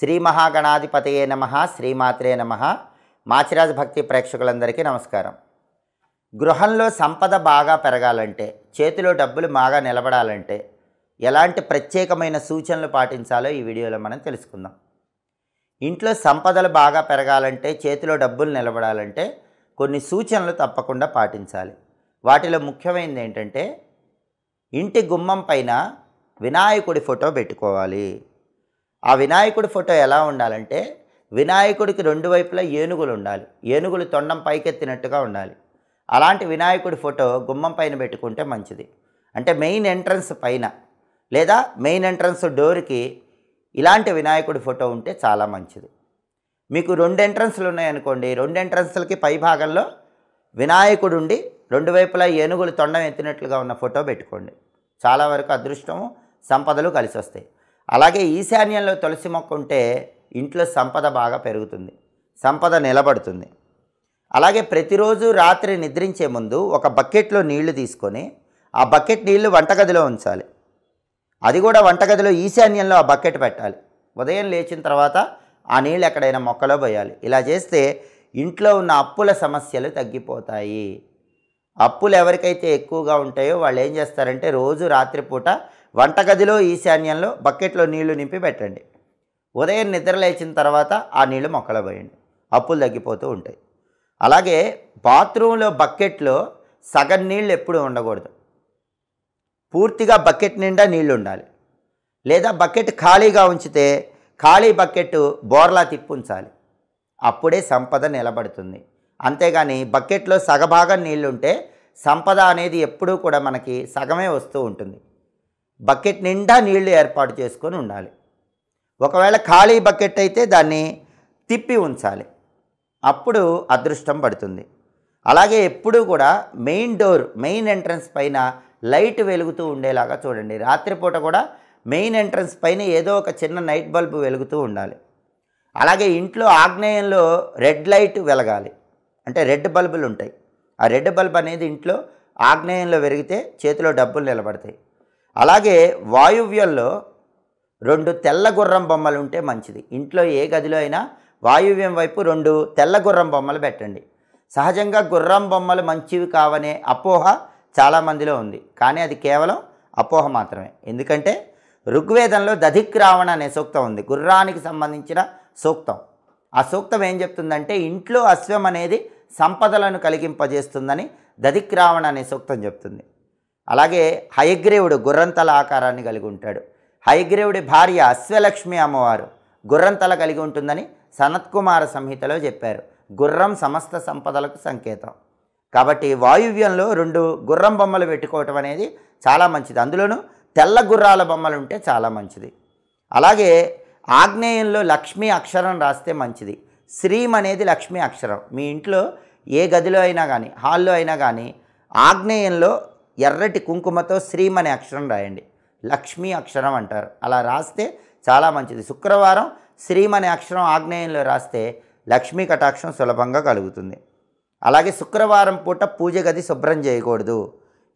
శ్రీ మహాగణాధిపతయే నమ శ్రీమాత్రే నమ. మాచిరాజ భక్తి ప్రేక్షకులందరికీ నమస్కారం. గృహంలో సంపద బాగా పెరగాలంటే చేతిలో డబ్బులు బాగా నిలబడాలంటే ఎలాంటి ప్రత్యేకమైన సూచనలు పాటించాలో ఈ వీడియోలో మనం తెలుసుకుందాం. ఇంట్లో సంపదలు బాగా పెరగాలంటే చేతిలో డబ్బులు నిలబడాలంటే కొన్ని సూచనలు తప్పకుండా పాటించాలి. వాటిలో ముఖ్యమైనది ఏంటంటే ఇంటి గుమ్మం పైన వినాయకుడి ఫోటో పెట్టుకోవాలి. ఆ వినాయకుడి ఫోటో ఎలా ఉండాలంటే వినాయకుడికి రెండు వైపులా ఏనుగులు ఉండాలి. ఏనుగులు తొండం పైకెత్తినట్టుగా ఉండాలి. అలాంటి వినాయకుడి ఫోటో గుమ్మం పైన పెట్టుకుంటే మంచిది. అంటే మెయిన్ ఎంట్రన్స్ పైన లేదా మెయిన్ ఎంట్రన్స్ డోర్కి ఇలాంటి వినాయకుడి ఫోటో ఉంటే చాలా మంచిది. మీకు రెండు ఎంట్రన్స్లు ఉన్నాయనుకోండి. రెండు ఎంట్రన్స్లకి పై భాగంలో వినాయకుడు ఉండి రెండు వైపులా ఏనుగులు తొండం ఎత్తినట్లుగా ఉన్న ఫోటో పెట్టుకోండి. చాలా వరకు అదృష్టము సంపదలు కలిసి వస్తాయి అలాగే ఈశాన్యంలో తులసి మొక్క ఉంటే ఇంట్లో సంపద బాగా పెరుగుతుంది. సంపద నిలబడుతుంది. అలాగే ప్రతిరోజు రాత్రి నిద్రించే ముందు ఒక బకెట్లో నీళ్ళు తీసుకొని ఆ బకెట్ నీళ్ళు వంటగదిలో ఉంచాలి. అది కూడా వంటగదిలో ఈశాన్యంలో ఆ బకెట్ పెట్టాలి. ఉదయం లేచిన తర్వాత ఆ నీళ్ళు ఎక్కడైనా మొక్కలో పోయాలి. ఇలా చేస్తే ఇంట్లో ఉన్న అప్పుల సమస్యలు తగ్గిపోతాయి. అప్పులు ఎవరికైతే ఎక్కువగా ఉంటాయో వాళ్ళు ఏం చేస్తారంటే రోజు రాత్రిపూట వంటగదిలో ఈశాన్యంలో బకెట్లో నీళ్ళు నింపి పెట్టండి. ఉదయం నిద్ర లేచిన తర్వాత ఆ నీళ్ళు మొక్కలు పోయండి అప్పులు తగ్గిపోతూ ఉంటాయి. అలాగే బాత్రూంలో బకెట్లో సగం నీళ్ళు ఎప్పుడు ఉండకూడదు. పూర్తిగా బకెట్ నిండా నీళ్ళు ఉండాలి. లేదా బకెట్ ఖాళీగా ఉంచితే ఖాళీ బకెట్ బోర్లా తిప్పుంచాలి అప్పుడే సంపద నిలబడుతుంది. అంతేగాని బకెట్లో సగభాగం నీళ్ళు ఉంటే సంపద అనేది ఎప్పుడూ కూడా మనకి సగమే వస్తూ ఉంటుంది. బకెట్ నిండా నీళ్ళు ఏర్పాటు చేసుకొని ఉండాలి. ఒకవేళ ఖాళీ బకెట్ అయితే దాన్ని తిప్పి ఉంచాలి. అప్పుడు అదృష్టం పడుతుంది. అలాగే ఎప్పుడూ కూడా మెయిన్ డోర్ మెయిన్ ఎంట్రన్స్ పైన లైట్ వెలుగుతూ ఉండేలాగా చూడండి. రాత్రిపూట కూడా మెయిన్ ఎంట్రన్స్ పైన ఏదో ఒక చిన్న నైట్ బల్బు వెలుగుతూ ఉండాలి. అలాగే ఇంట్లో ఆగ్నేయంలో రెడ్ లైట్ వెలగాలి. అంటే రెడ్ బల్బులు ఉంటాయి. ఆ రెడ్ బల్బ్ అనేది ఇంట్లో ఆగ్నేయంలో వెలిగితే చేతిలో డబ్బులు నిలబడతాయి. అలాగే వాయువ్యంలో రెండు తెల్ల గుర్రం బొమ్మలు ఉంటే మంచిది. ఇంట్లో ఏ గదిలో అయినా వాయువ్యం వైపు రెండు తెల్ల గుర్రం బొమ్మలు పెట్టండి. సహజంగా గుర్రం బొమ్మలు మంచివి కావనే అపోహ చాలామందిలో ఉంది. కానీ అది కేవలం అపోహ మాత్రమే. ఎందుకంటే ఋగ్వేదంలో దధిక్రావణ అనే సూక్తం ఉంది. గుర్రానికి సంబంధించిన సూక్తం. ఆ సూక్తం ఏం చెప్తుందంటే ఇంట్లో అశ్వం అనేది సంపదలను కలిగింపజేస్తుందని దధిక్రావణ అనే సూక్తం చెప్తుంది. అలాగే హయగ్రీవుడు గుర్రంతల ఆకారాన్ని కలిగి ఉంటాడు. హయగ్రీవుడి భార్య అశ్వలక్ష్మి అమ్మవారు గుర్రంతల కలిగి ఉంటుందని సనత్కుమార సంహితలో చెప్పారు. గుర్రం సమస్త సంపదలకు సంకేతం. కాబట్టి వాయువ్యంలో రెండు గుర్రం బొమ్మలు పెట్టుకోవటం అనేది చాలా మంచిది. అందులోనూ తెల్ల గుర్రాల బొమ్మలు ఉంటే చాలా మంచిది. అలాగే ఆగ్నేయంలో లక్ష్మీ అక్షరం రాస్తే మంచిది. శ్రీం అనేది లక్ష్మీ అక్షరం. మీ ఇంట్లో ఏ గదిలో అయినా కానీ హాల్లో అయినా కానీ ఆగ్నేయంలో ఎర్రటి కుంకుమతో శ్రీం అనే అక్షరం రాయండి. లక్ష్మీ అక్షరం అంటారు. అలా రాస్తే చాలా మంచిది. శుక్రవారం శ్రీం అనే అక్షరం ఆగ్నేయంలో రాస్తే లక్ష్మీ కటాక్షం సులభంగా కలుగుతుంది. అలాగే శుక్రవారం పూట పూజ గది శుభ్రం చేయకూడదు.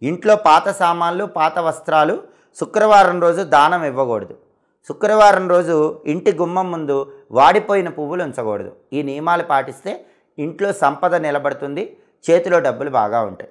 ఇంట్లో పాత సామాన్లు పాత వస్త్రాలు శుక్రవారం రోజు దానం ఇవ్వకూడదు. శుక్రవారం రోజు ఇంటి గుమ్మం ముందు వాడిపోయిన పువ్వులు ఉంచకూడదు. ఈ నియమాలు పాటిస్తే ఇంట్లో సంపద నిలబడుతుంది చేతిలో డబ్బులు బాగా ఉంటాయి.